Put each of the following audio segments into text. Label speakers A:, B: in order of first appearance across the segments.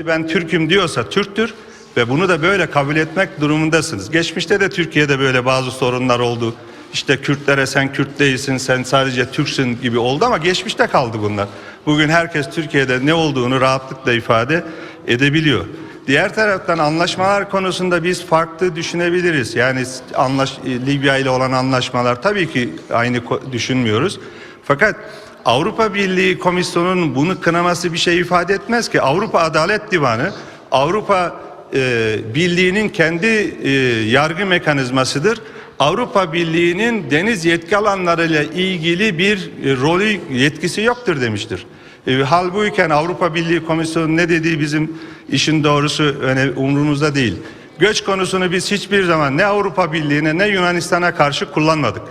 A: birisi ben Türk'üm diyorsa Türktür ve bunu da böyle kabul etmek durumundasınız. Geçmişte de Türkiye'de böyle bazı sorunlar oldu. İşte Kürtlere sen Kürt değilsin, sen sadece Türksün gibi oldu ama geçmişte kaldı bunlar. Bugün herkes Türkiye'de ne olduğunu rahatlıkla ifade edebiliyor. Diğer taraftan anlaşmalar konusunda biz farklı düşünebiliriz. Yani anlaş, Libya ile olan anlaşmalar tabii ki aynı düşünmüyoruz. Fakat Avrupa Birliği Komisyonu'nun bunu kınaması bir şey ifade etmez ki. Avrupa Adalet Divanı Avrupa e, Birliği'nin kendi e, yargı mekanizmasıdır. Avrupa Birliği'nin deniz yetki alanlarıyla ilgili bir e, rolü yetkisi yoktur demiştir. E, halbuyken Avrupa Birliği Komisyonu ne dediği bizim işin doğrusu öne, umurumuzda değil. Göç konusunu biz hiçbir zaman ne Avrupa Birliği'ne ne Yunanistan'a karşı kullanmadık.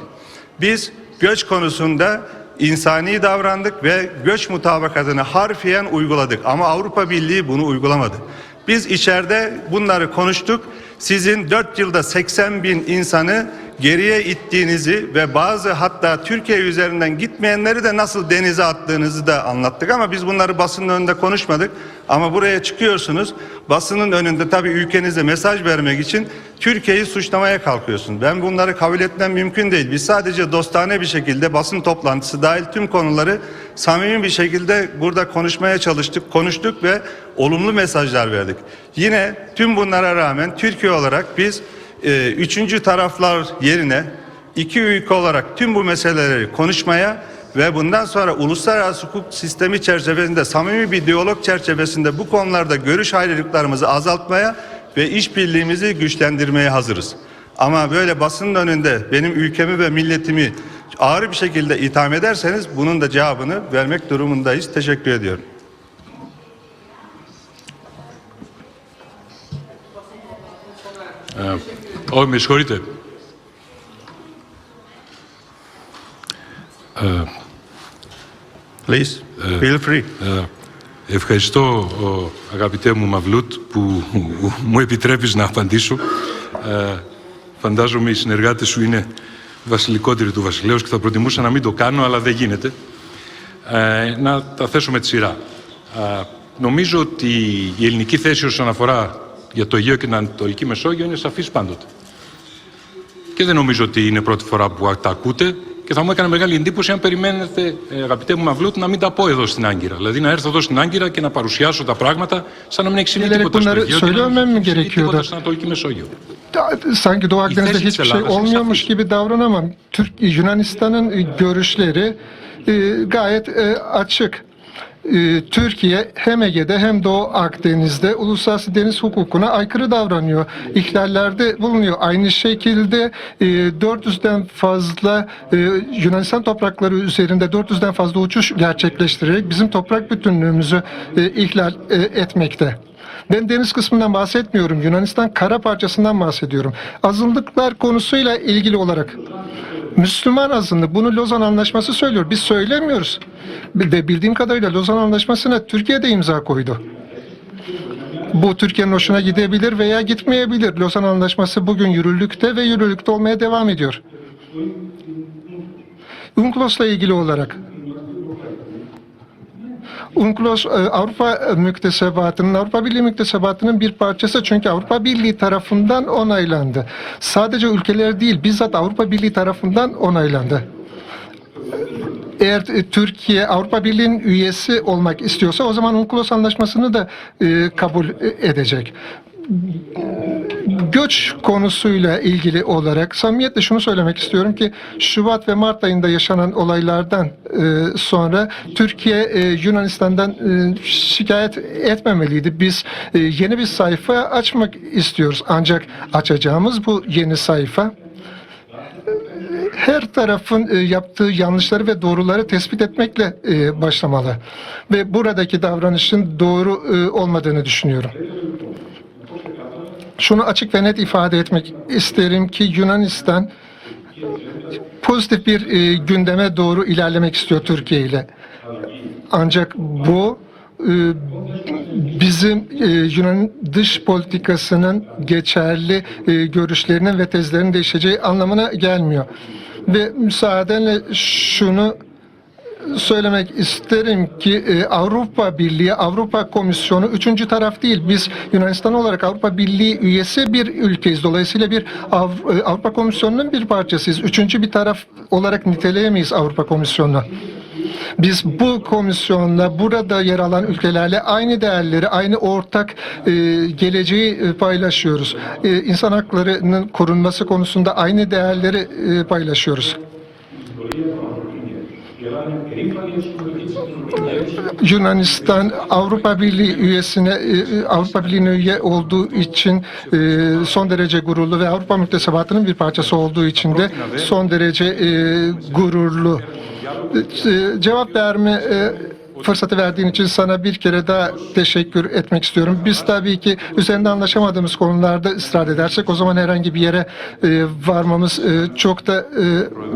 A: Biz göç konusunda insani davrandık ve göç mutabakatını harfiyen uyguladık. Ama Avrupa Birliği bunu uygulamadı. Biz içeride bunları konuştuk. Sizin 4 yılda 80 bin insanı geriye ittiğinizi ve bazı hatta Türkiye üzerinden gitmeyenleri de nasıl denize attığınızı da anlattık ama biz bunları basının önünde konuşmadık. Ama buraya çıkıyorsunuz basının önünde tabii ülkenize mesaj vermek için Türkiye'yi suçlamaya kalkıyorsun. Ben bunları kabul etmem mümkün değil. Biz sadece dostane bir şekilde basın toplantısı dahil tüm konuları samimi bir şekilde burada konuşmaya çalıştık, konuştuk ve olumlu mesajlar verdik. Yine tüm bunlara rağmen Türkiye olarak biz e, üçüncü taraflar yerine iki ülke olarak tüm bu meseleleri konuşmaya ve bundan sonra uluslararası hukuk sistemi çerçevesinde samimi bir diyalog çerçevesinde bu konularda görüş ayrılıklarımızı azaltmaya ve işbirliğimizi güçlendirmeye hazırız. Ama böyle basının önünde benim ülkemi ve milletimi ağır bir şekilde itham ederseniz bunun da cevabını vermek durumundayız. Teşekkür ediyorum.
B: Ε, όχι, με συγχωρείτε.
A: Please, feel free.
B: Ε, ευχαριστώ, ο, αγαπητέ μου Μαυλούτ, που μου επιτρέπεις να απαντήσω. Ε, φαντάζομαι οι συνεργάτες σου είναι βασιλικότεροι του βασιλέως και θα προτιμούσα να μην το κάνω, αλλά δεν γίνεται. Ε, να τα θέσω με τη σειρά. Ε, νομίζω ότι η ελληνική θέση όσον αφορά για το Αιγαίο και την Ανατολική Μεσόγειο είναι σαφής πάντοτε. Και δεν νομίζω ότι είναι πρώτη φορά που τα ακούτε και θα μου έκανε μεγάλη εντύπωση αν περιμένετε, ε, αγαπητέ μου Μαυλούτ, να μην τα πω εδώ στην Άγκυρα. Δηλαδή να έρθω εδώ στην Άγκυρα και να παρουσιάσω τα πράγματα σαν να μην έχει συμβεί
C: Gelerek
B: τίποτα στο
C: bunları
B: Αιγαίο και να
C: söylemem mi
B: μην έχει συμβεί
C: gerekiyordu?
B: τίποτα στην Ανατολική Mεσόγειο.
C: sanki Doğu Akdeniz'de
B: İhtiyaç
C: hiçbir şey
B: hisseler,
C: olmuyormuş
B: safir.
C: gibi davranamam. Türk Yunanistan'ın e, görüşleri e, gayet e, açık. E, Türkiye hem Ege'de hem Doğu Akdeniz'de uluslararası deniz hukukuna aykırı davranıyor. İhlallerde bulunuyor. Aynı şekilde e, 400'den fazla e, Yunanistan toprakları üzerinde 400'den fazla uçuş gerçekleştirerek bizim toprak bütünlüğümüzü e, ihlal e, etmekte. Ben deniz kısmından bahsetmiyorum. Yunanistan kara parçasından bahsediyorum. Azınlıklar konusuyla ilgili olarak Müslüman azınlık bunu Lozan Anlaşması söylüyor. Biz söylemiyoruz. Ve bildiğim kadarıyla Lozan Anlaşması'na Türkiye de imza koydu. Bu Türkiye'nin hoşuna gidebilir veya gitmeyebilir. Lozan Anlaşması bugün yürürlükte ve yürürlükte olmaya devam ediyor. UNCLOS'la ilgili olarak UNCLOS e, Avrupa müktesebatının, Avrupa Birliği müktesebatının bir parçası çünkü Avrupa Birliği tarafından onaylandı. Sadece ülkeler değil, bizzat Avrupa Birliği tarafından onaylandı. Eğer e, Türkiye Avrupa Birliği'nin üyesi olmak istiyorsa o zaman UNCLOS anlaşmasını da e, kabul edecek göç konusuyla ilgili olarak samimiyetle şunu söylemek istiyorum ki Şubat ve Mart ayında yaşanan olaylardan e, sonra Türkiye e, Yunanistan'dan e, şikayet etmemeliydi. Biz e, yeni bir sayfa açmak istiyoruz. Ancak açacağımız bu yeni sayfa her tarafın e, yaptığı yanlışları ve doğruları tespit etmekle e, başlamalı. Ve buradaki davranışın doğru e, olmadığını düşünüyorum. Şunu açık ve net ifade etmek isterim ki Yunanistan pozitif bir e, gündeme doğru ilerlemek istiyor Türkiye ile. Ancak bu e, bizim e, Yunan dış politikasının geçerli e, görüşlerinin ve tezlerinin değişeceği anlamına gelmiyor. Ve müsaadenle şunu söylemek isterim ki e, Avrupa Birliği, Avrupa Komisyonu üçüncü taraf değil. Biz Yunanistan olarak Avrupa Birliği üyesi bir ülkeyiz. Dolayısıyla bir Av- e, Avrupa Komisyonu'nun bir parçasıyız. Üçüncü bir taraf olarak niteleyemeyiz Avrupa Komisyonu'nu. Biz bu komisyonla burada yer alan ülkelerle aynı değerleri, aynı ortak e, geleceği e, paylaşıyoruz. E, insan haklarının korunması konusunda aynı değerleri e, paylaşıyoruz. Yunanistan Avrupa Birliği üyesine e, Avrupa Birliği'ne üye olduğu için e, son derece gururlu ve Avrupa müktesebatının bir parçası olduğu için de son derece e, gururlu. E, Cevap verme e, fırsatı verdiğin için sana bir kere daha teşekkür etmek istiyorum. Biz tabii ki üzerinde anlaşamadığımız konularda ısrar edersek o zaman herhangi bir yere e, varmamız e, çok da e,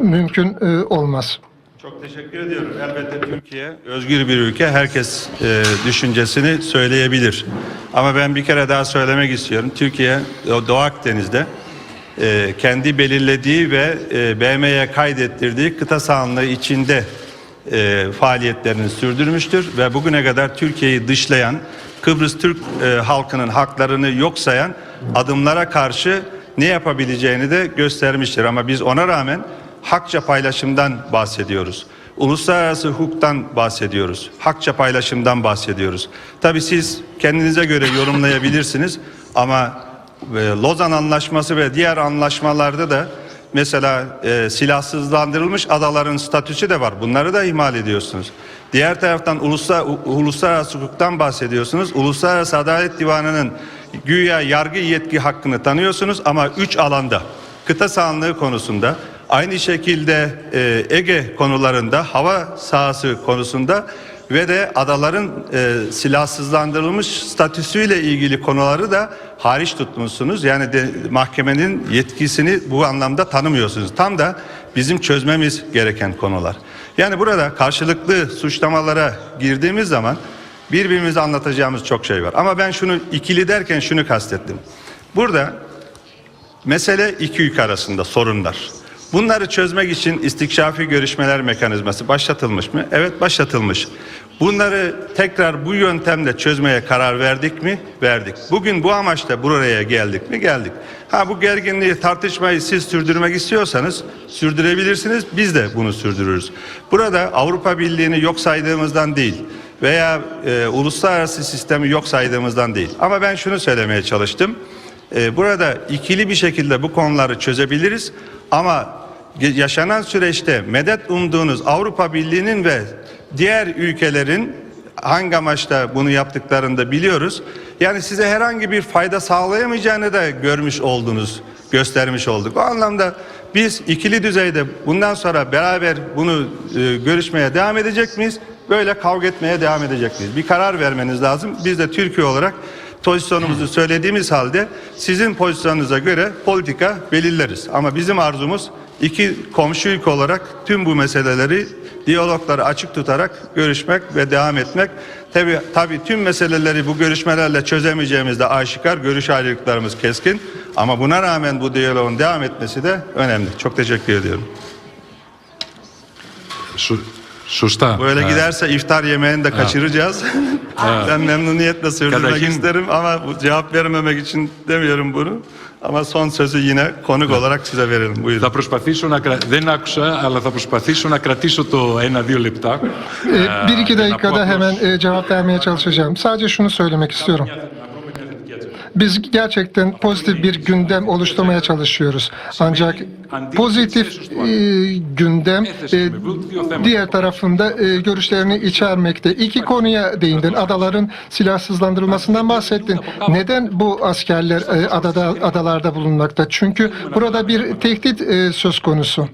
C: mümkün e, olmaz.
A: Çok teşekkür ediyorum. Elbette Türkiye özgür bir ülke. Herkes e, düşüncesini söyleyebilir. Ama ben bir kere daha söylemek istiyorum. Türkiye Doğu Akdeniz'de e, kendi belirlediği ve e, BM'ye kaydettirdiği kıta sahanlığı içinde e, faaliyetlerini sürdürmüştür ve bugüne kadar Türkiye'yi dışlayan Kıbrıs Türk e, halkının haklarını yok sayan adımlara karşı ne yapabileceğini de göstermiştir. Ama biz ona rağmen hakça paylaşımdan bahsediyoruz. Uluslararası hukuktan bahsediyoruz. Hakça paylaşımdan bahsediyoruz. Tabii siz kendinize göre yorumlayabilirsiniz ama e, Lozan Anlaşması ve diğer anlaşmalarda da mesela e, silahsızlandırılmış adaların statüsü de var. Bunları da ihmal ediyorsunuz. Diğer taraftan uluslar, uluslararası hukuktan bahsediyorsunuz. Uluslararası Adalet Divanı'nın güya yargı yetki hakkını tanıyorsunuz ama üç alanda kıta sahanlığı konusunda aynı şekilde e, Ege konularında hava sahası konusunda ve de adaların e, silahsızlandırılmış statüsüyle ilgili konuları da hariç tutmuşsunuz. Yani de, mahkemenin yetkisini bu anlamda tanımıyorsunuz. Tam da bizim çözmemiz gereken konular. Yani burada karşılıklı suçlamalara girdiğimiz zaman birbirimize anlatacağımız çok şey var. Ama ben şunu ikili derken şunu kastettim. Burada Mesele iki ülke arasında sorunlar. Bunları çözmek için istikşafi görüşmeler mekanizması başlatılmış mı? Evet başlatılmış. Bunları tekrar bu yöntemle çözmeye karar verdik mi? Verdik. Bugün bu amaçla buraya geldik mi? Geldik. Ha bu gerginliği tartışmayı siz sürdürmek istiyorsanız sürdürebilirsiniz. Biz de bunu sürdürürüz. Burada Avrupa Birliği'ni yok saydığımızdan değil veya e, uluslararası sistemi yok saydığımızdan değil. Ama ben şunu söylemeye çalıştım. Ee, Burada ikili bir şekilde bu konuları çözebiliriz ama yaşanan süreçte medet umduğunuz Avrupa Birliği'nin ve diğer ülkelerin hangi amaçla bunu yaptıklarını da biliyoruz. Yani size herhangi bir fayda sağlayamayacağını da görmüş oldunuz, göstermiş olduk. O anlamda biz ikili düzeyde bundan sonra beraber bunu e, görüşmeye devam edecek miyiz? Böyle kavga etmeye devam edecek miyiz? Bir karar vermeniz lazım. Biz de Türkiye olarak pozisyonumuzu söylediğimiz halde sizin pozisyonunuza göre politika belirleriz. Ama bizim arzumuz iki komşu ülke olarak tüm bu meseleleri diyalogları açık tutarak görüşmek ve devam etmek. Tabi tabi tüm meseleleri bu görüşmelerle çözemeyeceğimiz de aşikar. Görüş ayrılıklarımız keskin. Ama buna rağmen bu diyaloğun devam etmesi de önemli. Çok teşekkür ediyorum.
B: Σω- Σωστά.
A: Böyle
B: Ε,
A: giderse iftar yemeğini de kaçıracağız. ben memnuniyetle sürdürmek
B: Kadaki-
A: isterim ama bu cevap vermemek için demiyorum bunu. Ama son sözü yine konuk olarak size verelim. Buyurun.
B: Θα προσπαθήσω να κρα... Δεν άκουσα, αλλά θα προσπαθήσω να κρατήσω το ένα-δύο λεπτά.
C: E, bir iki dakikada hemen e, cevap vermeye çalışacağım. Sadece şunu söylemek istiyorum. Biz gerçekten pozitif bir gündem oluşturmaya çalışıyoruz. Ancak pozitif e, gündem e, diğer tarafında e, görüşlerini içermekte. İki konuya değindin. Adaların silahsızlandırılmasından bahsettin. Neden bu askerler e, adada adalarda bulunmakta? Çünkü burada bir tehdit e, söz konusu.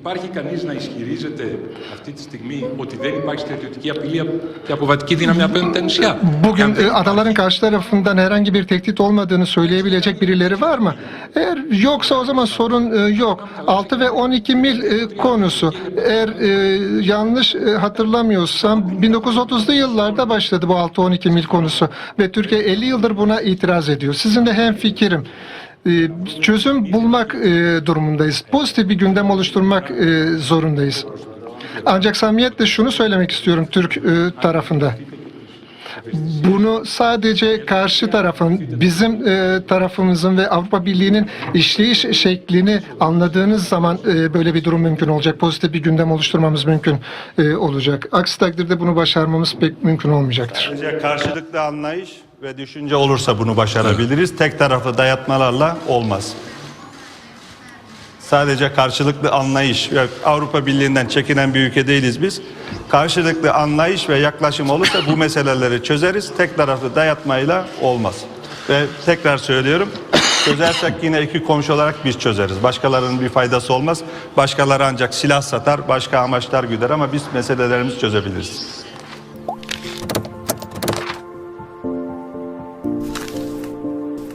C: Bugün e, adaların karşı tarafından herhangi bir tehdit olmadığını söyleyebilecek birileri var mı? Eğer yoksa o zaman sorun e, yok. Alt 6 ve 12 mil e, konusu. Eğer e, yanlış e, hatırlamıyorsam 1930'lu yıllarda başladı bu 6-12 mil konusu ve Türkiye 50 yıldır buna itiraz ediyor. Sizinle hem fikrim. Çözüm bulmak e, durumundayız. Pozitif bir gündem oluşturmak e, zorundayız. Ancak samimiyetle şunu söylemek istiyorum Türk e, tarafında. Bunu sadece karşı tarafın, bizim e, tarafımızın ve Avrupa Birliği'nin işleyiş şeklini anladığınız zaman e, böyle bir durum mümkün olacak. Pozitif bir gündem oluşturmamız mümkün e, olacak. Aksi takdirde bunu başarmamız pek mümkün olmayacaktır.
A: Sadece karşılıklı anlayış ve düşünce olursa bunu başarabiliriz. Tek taraflı dayatmalarla olmaz. Sadece karşılıklı anlayış Avrupa Birliği'nden çekinen bir ülke değiliz biz. Karşılıklı anlayış ve yaklaşım olursa bu meseleleri çözeriz. Tek taraflı dayatmayla olmaz. Ve tekrar söylüyorum çözersek yine iki komşu olarak biz çözeriz. Başkalarının bir faydası olmaz. Başkaları ancak silah satar, başka amaçlar güder ama biz meselelerimizi çözebiliriz.